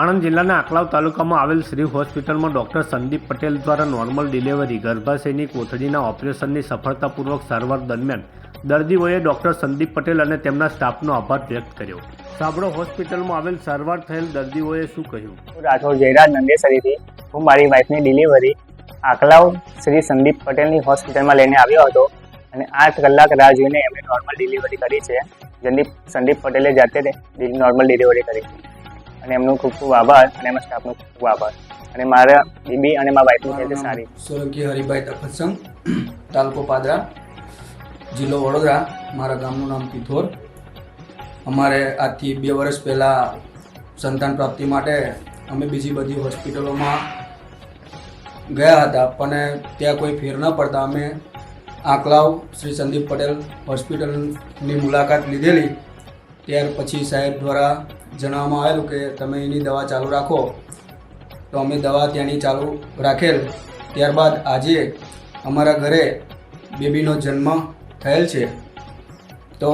આણંદ જિલ્લાના આકલાવ તાલુકામાં આવેલ શ્રી હોસ્પિટલમાં ડોક્ટર સંદીપ પટેલ દ્વારા નોર્મલ ડિલિવરી, ગર્ભાશયની કોથળીના ઓપરેશનની સફળતાપૂર્વક સારવાર દરમિયાન દર્દીઓએ ડોક્ટર સંદીપ પટેલ અને તેમના સ્ટાફનો આભાર વ્યક્ત કર્યો. સાબળો હોસ્પિટલમાં આવેલ સારવાર થયેલ દર્દીઓએ શું કહ્યું? રાઠોડ જયરાજ નંદેસરીથી. હું મારી વાઇફની ડિલિવરી આકલાવ શ્રી સંદીપ પટેલની હોસ્પિટલમાં લઈને આવ્યો હતો અને આઠ કલાક રાહ જોઈને એમણે નોર્મલ ડિલિવરી કરી છે. સંદીપ સંદીપ પટેલે જાતે નોર્મલ ડિલિવરી કરી છે. અને એમનો ખૂબ ખૂબ આભાર અને એમના સ્ટાફનો ખૂબ ખૂબ આભાર. અને મારા બીબી અને મારા વાઈફની હેલ્થ સારી. સોલંકી હરિભાઈ તપતસંગ તાલુકો પાદરા, જિલ્લો વડોદરા, મારા ગામનું નામ પિથોર. અમારે આજથી બે વર્ષ પહેલાં સંતાન પ્રાપ્તિ માટે અમે બીજી બધી હોસ્પિટલોમાં ગયા હતા, પણ ત્યાં કોઈ ફેર ન પડતા અમે આંકલાવ શ્રી સંદીપ પટેલ હોસ્પિટલની મુલાકાત લીધેલી. ત્યાર પછી સાહેબ દ્વારા જણાવવામાં આવેલું કે તમે એની દવા ચાલુ રાખો. તો અમે દવા ત્યાંની ચાલુ રાખેલ. ત્યારબાદ આજે અમારા ઘરે બેબીનો જન્મ થયેલ છે. તો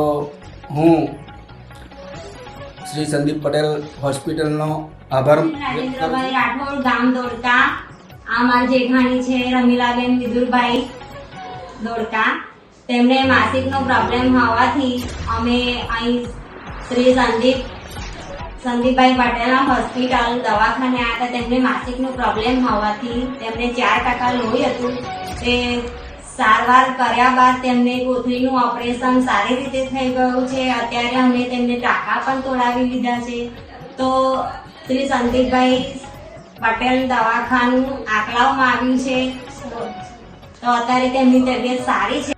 હું શ્રી સંદીપ પટેલ હોસ્પિટલનો આભાર રાઠોડ ગામ દોડતા. આ મારી જેઠાણી છે, રમીલાબેન વિદુરભાઈ દોડતા. તેમણે માસિકનો પ્રોબ્લેમ હોવાથી અમે અહીં શ્રી સંદીપ સંદીપભાઈ પટેલના હોસ્પિટલ, દવાખાને આવ્યા હતા. તેમને માસિકનો પ્રોબ્લેમ હોવાથી તેમને ચાર ટકા લોહી હતું. તે સારવાર કર્યા બાદ તેમને કોથળીનું ઓપરેશન સારી રીતે થઈ ગયું છે. અત્યારે અમે તેમને ટાંકા પણ તોડાવી લીધા છે. તો શ્રી સંદીપભાઈ પટેલ દવાખાનું આકલાવમાં આવ્યું છે. તો અત્યારે તેમની તબિયત સારી છે.